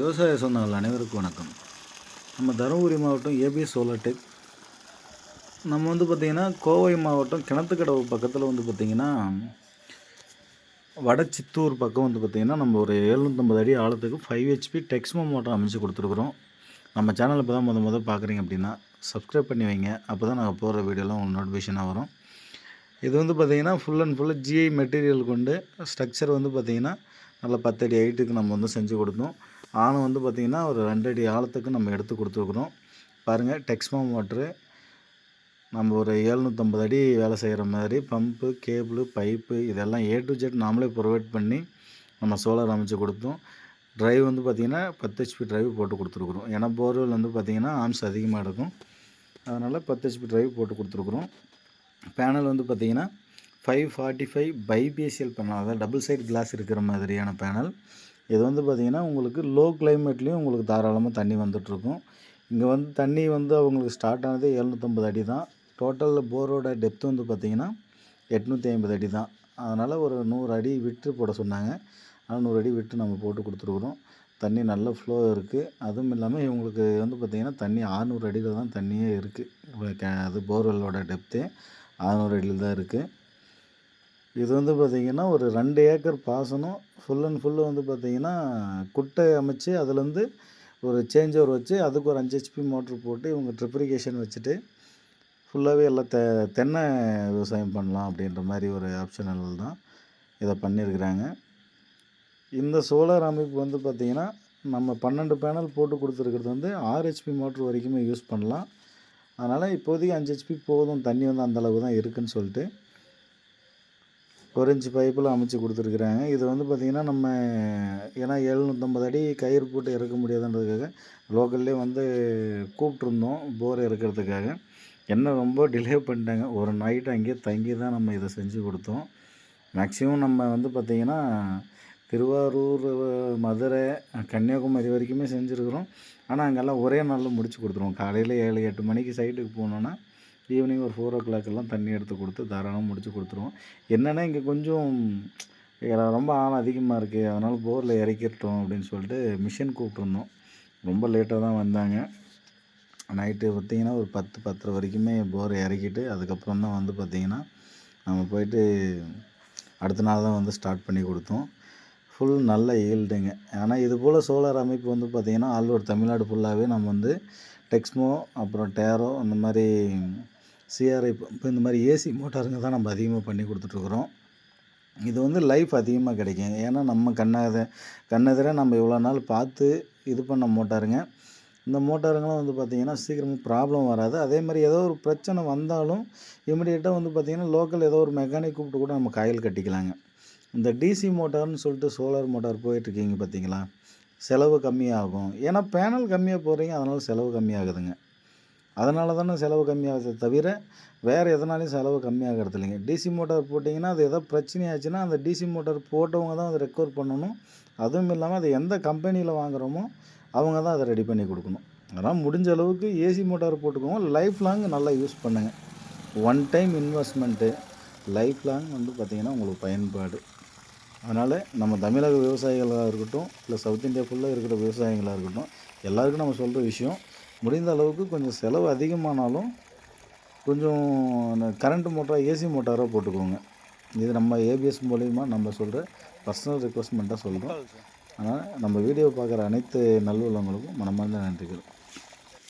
விவசாய சொந்தங்கள் அனைவருக்கும் வணக்கம். நம்ம தருமபுரி மாவட்டம் ஏபி சோலார் டெக். நம்ம வந்து பார்த்திங்கன்னா கோவை மாவட்டம் கிணத்துக்கடவு பக்கத்தில் வந்து பார்த்திங்கன்னா வடச்சித்தூர் பக்கம் வந்து பார்த்திங்கன்னா நம்ம ஒரு எழுநூற்றம்பது அடி ஆழத்துக்கு ஃபைவ் ஹெச்பி டெக்ஸ்மோ மோட்டர் அமைச்சு கொடுத்துருக்குறோம். நம்ம சேனல் இப்போ தான் முத முதல் பார்க்குறீங்க அப்படின்னா சப்ஸ்கிரைப் பண்ணி வைங்க. அப்போ தான் நாங்கள் போகிற வீடியோலாம் உங்களுக்கு நோட்டிஃபிகேஷனாக வரும். இது வந்து பார்த்திங்கன்னா ஃபுல் அண்ட் ஃபுல்லாக ஜிஐ மெட்டீரியல் கொண்டு ஸ்ட்ரக்சர் வந்து பார்த்திங்கன்னா நல்ல பத்தடி ஹைட்டுக்கு நம்ம வந்து செஞ்சு கொடுத்தோம். ஆணம் வந்து பார்த்திங்கன்னா ஒரு ரெண்டு அடி ஆழத்துக்கு நம்ம எடுத்து கொடுத்துருக்குறோம். பாருங்கள் டெக்ஸ்மா மோட்ரு நம்ம ஒரு ஏழ்நூற்றம்பது அடி வேலை செய்கிற மாதிரி பம்பு கேபிள் பைப்பு இதெல்லாம் ஏ டு ஜெட் நாமளே ப்ரொவைட் பண்ணி நம்ம சோலார் அமைச்சு கொடுத்தோம். ட்ரைவ் வந்து பார்த்திங்கன்னா பத்து ஹெச்பி ட்ரைவ் போட்டு கொடுத்துருக்குறோம். ஏன்னா போர்வெல் வந்து பார்த்திங்கன்னா ஆம்ஸ் அதிகமாக இருக்கும் அதனால் பத்து ஹெச்பி ட்ரைவ் போட்டு கொடுத்துருக்குறோம். பேனல் வந்து பார்த்திங்கன்னா ஃபைவ் ஃபார்ட்டி ஃபைவ் பைபிஎஸ்எல் பேனல் அதாவது டபுள் சைடு கிளாஸ் இருக்கிற மாதிரியான பேனல் இது வந்து பார்த்திங்கன்னா உங்களுக்கு லோ கிளைமேட்லேயும் உங்களுக்கு தாராளமாக தண்ணி வந்துட்டுருக்கும். இங்கே வந்து தண்ணி வந்து அவங்களுக்கு ஸ்டார்ட் ஆனது எழுநூற்றம்பது அடி தான். டோட்டலில் போரோட டெப்த் வந்து பார்த்திங்கன்னா எட்நூற்றி ஐம்பது அடி தான். அதனால் ஒரு நூறு அடி விட்டு போட சொன்னாங்க. ஆனால் நூறு அடி விட்டு நம்ம போட்டு கொடுத்துருக்குறோம். தண்ணி நல்ல ஃப்ளோ இருக்குது அதுவும் இல்லாமல் இவங்களுக்கு வந்து பார்த்திங்கன்னா தண்ணி ஆறுநூறு அடியில் தான் தண்ணியே இருக்குது அது போர்வெல்லோட டெப்த்தே ஆறுநூறு அடியில் தான் இருக்குது இது வந்து பார்த்திங்கன்னா ஒரு ரெண்டு ஏக்கர் பாசனம் ஃபுல் அண்ட் ஃபுல்லு வந்து பார்த்திங்கன்னா குட்டை அமைச்சு அதுலேருந்து ஒரு சேஞ்ச் ஓவர் வச்சு அதுக்கு ஒரு அஞ்சு ஹெச்பி மோட்ரு போட்டு இவங்க ட்ரிப்ரிகேஷன் வச்சுட்டு ஃபுல்லாகவே எல்லாம் தெ தென்னை விவசாயம் பண்ணலாம் அப்படின்ற மாதிரி ஒரு ஆப்ஷனல் தான் இதை பண்ணியிருக்கிறாங்க இந்த சோலார் அமைப்பு வந்து பார்த்திங்கன்னா நம்ம பன்னெண்டு பேனல் போட்டு கொடுத்துருக்கிறது வந்து ஆறு ஹெச்பி மோட்ரு வரைக்குமே யூஸ் பண்ணலாம். அதனால் இப்போதைக்கு அஞ்சு ஹெச்பி போதும் தண்ணி வந்து அந்தளவு தான் இருக்குதுன்னு சொல்லிட்டு ஒரு இன்ச்சு பைப்பில் அமைச்சு கொடுத்துருக்குறாங்க. இது வந்து பார்த்திங்கன்னா நம்ம ஏன்னா எழுநூற்றம்பது அடி கயிறு போட்டு இறக்க முடியாதுன்றதுக்காக லோக்கல்லே வந்து கூப்பிட்ருந்தோம் போர் இறக்கிறதுக்காக. என்ன ரொம்ப டிலே பண்ணிட்டாங்க. ஒரு நைட்டு அங்கேயே தங்கி தான் நம்ம இதை செஞ்சு கொடுத்தோம். மேக்ஸிமம் நம்ம வந்து பார்த்திங்கன்னா திருவாரூர் மதுரை கன்னியாகுமரி வரைக்குமே செஞ்சுருக்குறோம். ஆனால் அங்கெல்லாம் ஒரே நாளில் முடிச்சு கொடுத்துருவோம். காலையில் ஏழு எட்டு மணிக்கு சைட்டுக்கு போனோன்னா ஈவினிங் ஒரு ஃபோர் ஓ கிளாக்கெல்லாம் தண்ணி எடுத்து கொடுத்து தாராளமாக முடித்து கொடுத்துருவோம். என்னென்னா இங்கே கொஞ்சம் ரொம்ப ஆழம் அதிகமாக இருக்குது அதனால் போரில் இறக்கிட்டோம் அப்படின்னு சொல்லிட்டு மிஷின் கூப்பிட்ருந்தோம் ரொம்ப லேட்டாக தான் வந்தாங்க. நைட்டு பார்த்திங்கன்னா ஒரு பத்து பத்தரை வரைக்குமே போர் இறக்கிட்டு அதுக்கப்புறம் தான் வந்து பார்த்திங்கன்னா நம்ம போயிட்டு அடுத்த நாள் தான் வந்து ஸ்டார்ட் பண்ணி கொடுத்தோம். ஃபுல் நல்ல ஈல்டுங்க ஆனால் இது போல் சோலார் அமைப்பு வந்து பார்த்திங்கன்னா ஆல் ஓவர் தமிழ்நாடு ஃபுல்லாகவே நம்ம வந்து டெக்ஸ்மோ அப்புறம் டேரோ அந்த மாதிரி சிஆர்ஐ இப்போ இந்த மாதிரி ஏசி மோட்டாருங்க தான் நம்ம அதிகமாக பண்ணி கொடுத்துட்ருக்குறோம். இது வந்து லைஃப் அதிகமாக கிடைக்கும். ஏன்னா நம்ம கண்ணாத கண்ணெதிர நம்ம இவ்வளோ நாள் பார்த்து இது பண்ண மோட்டாருங்க. இந்த மோட்டாருங்களாம் வந்து பார்த்திங்கன்னா சீக்கிரமாக ப்ராப்ளம் வராது. அதே மாதிரி ஏதோ ஒரு பிரச்சனை வந்தாலும் இமிடியேட்டாக வந்து பார்த்திங்கன்னா லோக்கல் ஏதோ ஒரு மெக்கானிக் கூப்பிட்டு கூட நம்ம காயில் கட்டிக்கலாங்க. இந்த டிசி மோட்டார்னு சொல்லிட்டு சோலார் மோட்டார் போயிட்டுருக்கீங்க பார்த்தீங்களா? செலவு கம்மியாகும். ஏன்னா பேனல் கம்மியாக போகிறீங்க அதனால் செலவு கம்மியாகுதுங்க. அதனால தானே செலவு கம்மியாகுது தவிர வேறு எதனாலையும் செலவு கம்மியாகிறது இல்லைங்க. டிசி மோட்டார் போட்டிங்கன்னா அது எதோ பிரச்சனையாச்சுன்னா அந்த டிசி மோட்டார் போட்டவங்க தான் அதை ரெக்கவர் பண்ணணும். அதுவும் இல்லாமல் அது எந்த கம்பெனியில் வாங்குகிறோமோ அவங்க தான் அதை ரெடி பண்ணி கொடுக்கணும். அதனால் முடிஞ்ச அளவுக்கு ஏசி மோட்டார் போட்டுக்கோங்க. லைஃப் லாங் நல்லா யூஸ் பண்ணுங்கள் one time investment life long வந்து பார்த்திங்கன்னா உங்களுக்கு பயன்பாடு. அதனால் நம்ம தமிழக விவசாயிகளாக இருக்கட்டும் இல்லை சவுத் இந்தியா ஃபுல்லாக இருக்கிற விவசாயிகளாக இருக்கட்டும் எல்லாருக்கும் நம்ம சொல்கிற விஷயம் முடிந்த அளவுக்கு கொஞ்சம் செலவு அதிகமானாலும் கொஞ்சம் கரண்ட் மோட்டார் ஏசி மோட்டாராக போட்டுக்கோங்க. இது நம்ம ஏபிஎஸ் மூலிமா நம்ம சொல்கிற பர்சனல் ரெக்வஸ்ட்மெண்ட்டாக சொல்கிறோம் ஆனால் நம்ம வீடியோ பார்க்குற அனைத்து நல்லுள்ளவங்களுக்கும் மனமார்ந்த நன்றிகள்.